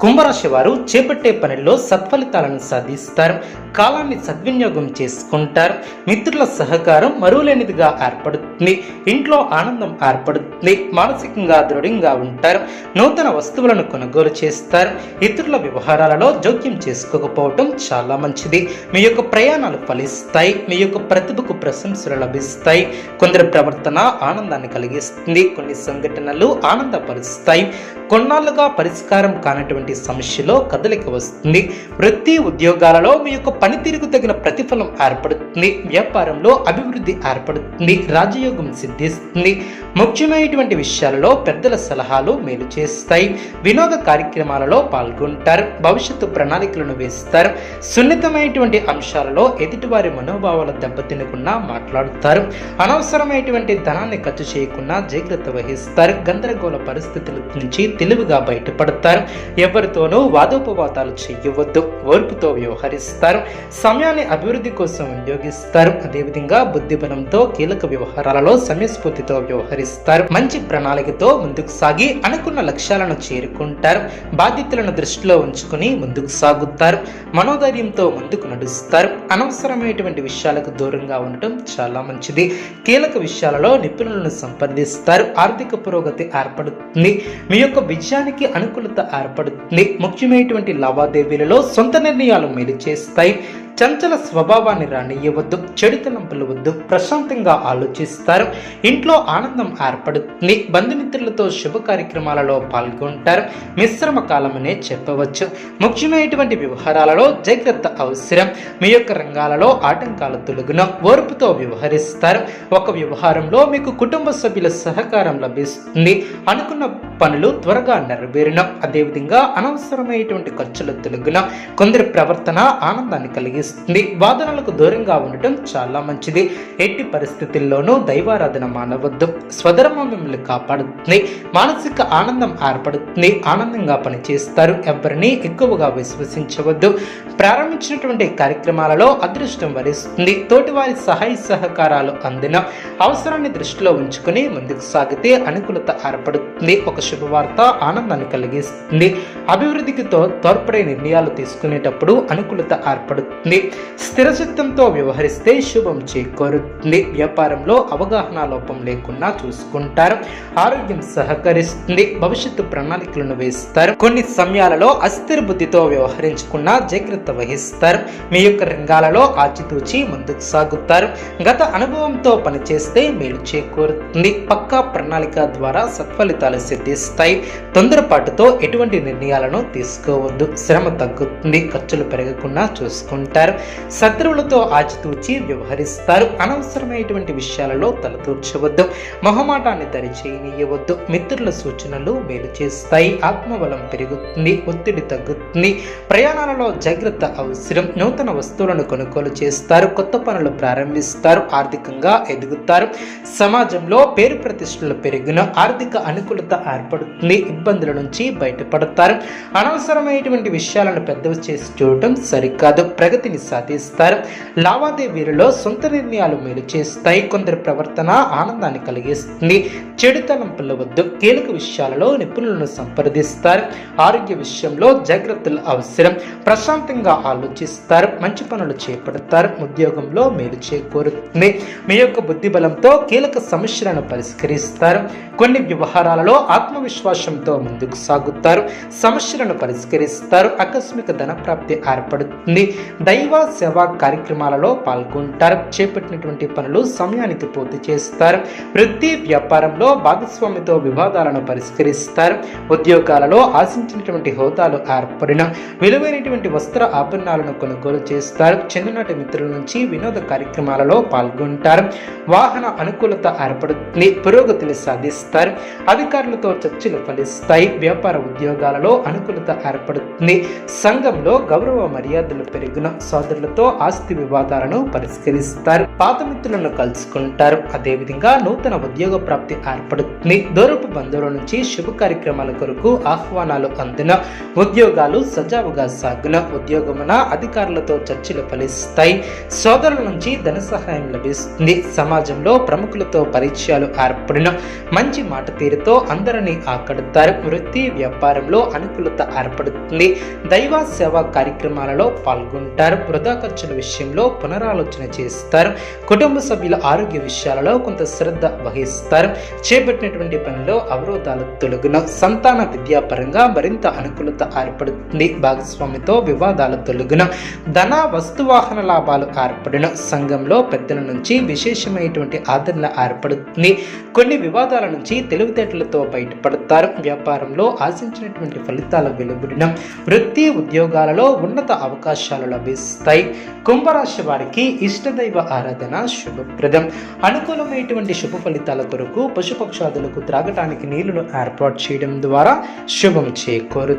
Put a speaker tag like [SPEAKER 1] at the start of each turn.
[SPEAKER 1] కుంభరాశి వారు చేపట్టే పనిలో సత్ఫలితాలను సాధిస్తారు. కాలాన్ని సద్వినియోగం చేసుకుంటారు. మిత్రుల సహకారం మరువులేనిదిగా ఏర్పడుతుంది. ఇంట్లో ఆనందం ఏర్పడుతుంది. మానసికంగా దృఢంగా ఉంటారు. నూతన వస్తువులను కొనుగోలు చేస్తారు. ఇతరుల వ్యవహారాలలో జోక్యం చేసుకోకపోవటం చాలా మంచిది. మీ యొక్క ప్రయాణాలు ఫలిస్తాయి. మీ యొక్క ప్రతిభకు ప్రశంసలు లభిస్తాయి. కొందరి ప్రవర్తన ఆనందాన్ని కలిగిస్తుంది. కొన్ని సంఘటనలు ఆనందపరుస్తాయి. కొన్నాళ్ళుగా పరిష్కారం కానటువంటి సమస్యలో కదలిక వస్తుంది. వృత్తి ఉద్యోగాలలో మీ యొక్క పనితీరుకు తగిన ప్రతిఫలం ఏర్పడుతుంది. వ్యాపారంలో అభివృద్ధి ఏర్పడుతుంది. రాజయోగం సిద్ధిస్తుంది. ముఖ్యమైనటువంటి విషయాలలో పెద్దల సలహాలు మేలు చేస్తాయి. వినోద కార్యక్రమాలలో పాల్గొంటారు. భవిష్యత్తు ప్రణాళికలను వేస్తారు. సున్నితమైనటువంటి అంశాలలో ఎదుటివారి మనోభావాల దెబ్బతినకుండా మాట్లాడుతారు. అనవసరమైనటువంటి ధనాన్ని ఖర్చు చేయకుండా జాగ్రత్త వహిస్తారు. గందరగోళ పరిస్థితుల నుంచి తెలివిగా బయటపడతారు. ఎవరితోనూ వాదోపవాదాలు చేయవద్దు. ఓర్పుతో వ్యవహరిస్తారు. సమయాన్ని అభివృద్ధి కోసం వినియోగిస్తారు. అదేవిధంగా బుద్ధిబలంతో కీలక వ్యవహారాలలో సమయస్ఫూర్తితో వ్యవహరిస్తారు. మంచి ప్రణాళికతో ముందుకు సాగి అనుకున్న లక్ష్యాలను చేరుకుంటారు. బాధ్యతలను దృష్టిలో ఉంచుకుని ముందుకు సాగుతారు. మనోధైర్యంతో ముందుకు నడుస్తారు. అనవసరమైనటువంటి విషయాలకు దూరంగా ఉండటం చాలా మంచిది. కీలక విషయాలలో నిపుణులను సంప్రదిస్తారు. ఆర్థిక పురోగతి ఏర్పడుతుంది. మీ యొక్క విజయానికి అనుకూలత ఏర్పడుతుంది. ముఖ్యమైనటువంటి లావాదేవీలలో సొంత నిర్ణయాలు మేలు చేస్తాయి. చంచల స్వభావాన్ని రానియవద్దు చెడుతనం పిలవద్దు ప్రశాంతంగా ఆలోచిస్తారు. ఇంట్లో ఆనందం ఏర్పడుతుంది. బంధుమిత్రులతో శుభ కార్యక్రమాలలో పాల్గొంటారు. మిశ్రమ కాలమనే చెప్పవచ్చు. ముఖ్యమైనటువంటి వ్యవహారాలలో జాగ్రత్త అవసరం. మీ యొక్క రంగాలలో ఆటంకాలు తొలగిన ఓర్పుతో వ్యవహరిస్తారు. ఒక వ్యవహారంలో మీకు కుటుంబ సభ్యుల సహకారం లభిస్తుంది. అనుకున్న పనులు త్వరగా నెరవేరిన. అదేవిధంగా అనవసరమైనటువంటి ఖర్చులు తొలగిన. కొందరి ప్రవర్తన ఆనందాన్ని కలిగిస్తుంది. వాదనలకు దూరంగా ఉండటం చాలా మంచిది. ఎట్టి పరిస్థితుల్లోనూ దైవారాధన మానవద్దు. స్వధర్మం మిమ్మల్ని కాపాడుతుంది. మానసిక ఆనందం ఏర్పడుతుంది. ఆనందంగా పనిచేస్తారు. ఎవరిని ఎక్కువగా విశ్వసించవద్దు. ప్రారంభించినటువంటి కార్యక్రమాలలో అదృష్టం వరిస్తుంది. తోటివారి సహాయ సహకారాలు అందిన అవసరాన్ని దృష్టిలో ఉంచుకుని ముందుకు సాగితే అనుకూలత ఏర్పడుతుంది. ఒక శుభవార్త ఆనందాన్ని కలిగిస్తుంది. అభివృద్ధికి తో తోడ్పడే నిర్ణయాలు తీసుకునేటప్పుడు అనుకూలత ఏర్పడుతుంది. స్థిరచిత్తంతో వ్యవహరిస్తే శుభం చేకూరుతుంది. వ్యాపారంలో అవగాహన లోపం లేకుండా చూసుకుంటారు. ఆరోగ్యం సహకరిస్తుంది. భవిష్యత్తు ప్రణాళికలను వేస్తారు. కొన్ని సమయాలలో అస్థిర బుద్ధితో వ్యవహరించకుండా జాగ్రత్త వహిస్తారు. మీ యొక్క రంగాలలో ఆచితూచి ముందుకు సాగుతారు. గత అనుభవంతో పనిచేస్తే మేలు చేకూరుతుంది. పక్కా ప్రణాళిక ద్వారా సత్ఫలితాలు సిద్ధిస్తాయి. తొందరపాటుతో ఎటువంటి నిర్ణయాలు నిర్ణయాలను తీసుకోవద్దు. శ్రమ తగ్గుతుంది ఖర్చులు పెరగకుండా చూసుకుంటారు. శత్రువులతో ఆచితూచి వ్యవహరిస్తారు. అనవసరమైనటువంటి విషయాలలో తలదూర్చవద్దు. మొహమాటాన్ని దరిచేయనీయవద్దు. మిత్రుల సూచనలు మేలు చేస్తాయి. ఆత్మబలం పెరుగుతుంది ఒత్తిడి తగ్గుతుంది. ప్రయాణాలలో జాగ్రత్త అవసరం. నూతన వస్తువులను కొనుగోలు చేస్తారు. కొత్త పనులు ప్రారంభిస్తారు. ఆర్థికంగా ఎదుగుతారు. సమాజంలో పేరు ప్రతిష్టలు పెరిగిన ఆర్థిక అనుకూలత ఏర్పడుతుంది. ఇబ్బందుల నుంచి బయటపడతారు. అనవసరమైనటువంటి విషయాలను పెద్దవి చేసి చూడటం సరికాదు. ప్రగతిని సాధిస్తారు. లావాదేవీలలో సొంత నిర్ణయాలు మేలు చేస్తాయి. కొందరి ప్రవర్తన ఆనందాన్ని కలిగిస్తుంది. చెడుతనం పిల్లవద్దు కీలక విషయాలలో నిపుణులను సంప్రదిస్తారు. ఆరోగ్య విషయంలో జాగ్రత్తలు అవసరం. ప్రశాంతంగా ఆలోచిస్తారు. మంచి పనులు చేపడతారు. ఉద్యోగంలో మేలు చేకూరుతుంది. మీ యొక్క బుద్ధి బలంతో కీలక సమస్యలను పరిష్కరిస్తారు. కొన్ని వ్యవహారాలలో ఆత్మవిశ్వాసంతో ముందుకు సాగుతారు. సమస్యలను పరిష్కరిస్తారు. ఆకస్మిక ధన ప్రాప్తి ఏర్పడుతుంది. దైవ దైవ సేవా కార్యక్రమాలలో పాల్గొంటారు. చేపట్టినటువంటి పనులు సమయానికి పూర్తి చేస్తారు. వృత్తి వ్యాపారంలో భాగస్వామితో వివాదాలను పరిష్కరిస్తారు. ఉద్యోగాలలో ఆశించినటువంటి హోదాలు ఏర్పడిన విలువైనటువంటి వస్త్ర ఆభరణాలను కొనుగోలు చేస్తారు. చిన్ననాటి మిత్రుల నుంచి వినోద కార్యక్రమాలలో పాల్గొంటారు. వాహన అనుకూలత ఏర్పడుతుంది. పురోగతిని సాధిస్తారు. అధికారులతో చర్చలు ఫలిస్తాయి. వ్యాపార ఉద్యోగాలలో అనుకూలత ఏర్పడుతుంది. సంఘంలో గౌరవ మర్యాదలు పెరిగిన సోదరులతో ఆస్తి వివాదాలను పరిష్కరిస్తారు. పాత మిత్రులను కలుసుకుంటారు. అదేవిధంగా నూతన ఉద్యోగ ప్రాప్తి ఏర్పడుతుంది. దూరపు బంధువుల నుంచి శుభ కార్యక్రమాల కొరకు ఆహ్వానాలు అందిన ఉద్యోగాలు సజావుగా సాగున ఉద్యోగమున అధికారులతో చర్చలు ఫలిస్తాయి. సోదరుల నుంచి ధన సహాయం లభిస్తుంది. సమాజంలో ప్రముఖులతో పరిచయాలు ఏర్పడిన మంచి మాట తీరుతో అందరినీ ఆకడతారు వృత్తి వ్యాపారంలో అనుకూలత ఏర్పడుతుంది. దైవ సేవా కార్యక్రమాలలో పాల్గొంటారు. వృధా ఖర్చుల విషయంలో పునరాలోచన చేస్తారు. కుటుంబ సభ్యుల ఆరోగ్య విషయాలలో కొంత శ్రద్ధ వహిస్తారు. చేపట్టినటువంటి పనిలో అవరోధాలు తొలగును. సంతాన విద్యాపరంగా మరింత అనుకూలత ఏర్పడుతుంది. భాగస్వామితో వివాదాలు తొలగున. ధన వస్తువాహన లాభాలు ఏర్పడిన. సంఘంలో పెద్దల నుంచి విశేషమైనటువంటి ఆదరణ ఏర్పడుతుంది. కొన్ని వివాదాల నుంచి తెలివితేటలతో బయటపడతారు. వ్యాపారంలో ఆశించినటువంటి ఫలితాలు వెలువడిన వృత్తి ఉద్యోగాలలో ఉన్నత అవకాశాలు లభిస్తాయి. కుంభరాశి వారికి ఇష్టదైవ ఆరాధన శుభప్రదం. అనుకూలమైనటువంటి శుభ ఫలితాల కొరకు పశుపక్షాదులకు త్రాగటానికి నీళ్ళను ఏర్పాటు చేయడం ద్వారా శుభం చేకూరు